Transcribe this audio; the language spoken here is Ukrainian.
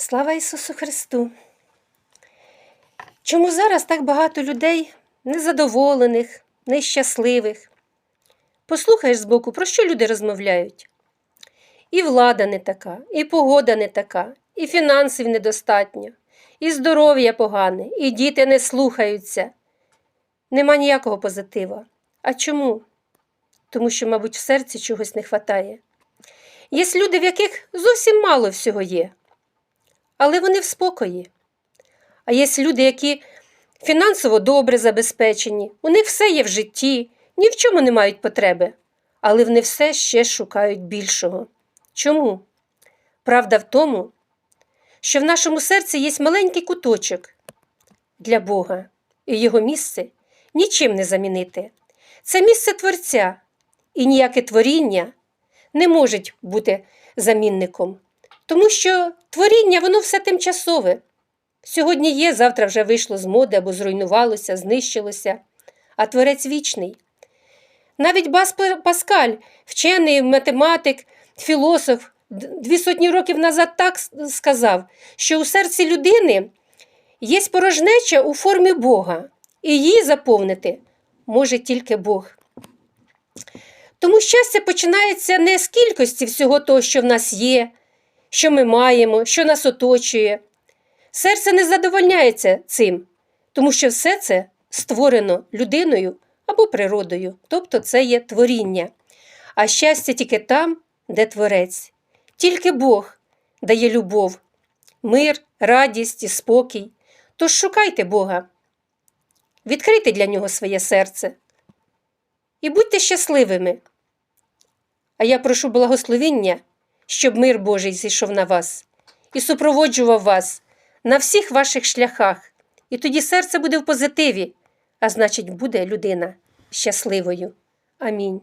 Слава Ісусу Христу! Чому зараз так багато людей незадоволених, нещасливих? Послухаєш збоку, про що люди розмовляють? І влада не така, і погода не така, і фінансів недостатньо, і здоров'я погане, і діти не слухаються. Нема ніякого позитива. А чому? Тому що, мабуть, в серці чогось не вистачає. Є люди, в яких зовсім мало всього є, але вони в спокої. А є люди, які фінансово добре забезпечені, у них все є в житті, ні в чому не мають потреби, але вони все ще шукають більшого. Чому? Правда в тому, що в нашому серці є маленький куточок для Бога, і його місце нічим не замінити. Це місце Творця, і ніяке творіння не може бути замінником, тому що творіння воно все тимчасове. Сьогодні є, завтра вже вийшло з моди або зруйнувалося, знищилося, а творець вічний. Навіть Бас Паскаль, вчений математик, філософ, дві сотні років назад так сказав, що у серці людини є порожнеча у формі Бога, і її заповнити може тільки Бог. Тому щастя починається не з кількості всього того, що в нас є, що ми маємо, що нас оточує. Серце не задовольняється цим, тому що все це створено людиною або природою, тобто це є творіння. А щастя тільки там, де творець. Тільки Бог дає любов, мир, радість і спокій. Тож шукайте Бога, відкрийте для нього своє серце і будьте щасливими. А я прошу благословіння, щоб мир Божий зійшов на вас і супроводжував вас на всіх ваших шляхах, і тоді серце буде в позитиві, а значить, буде людина щасливою. Амінь.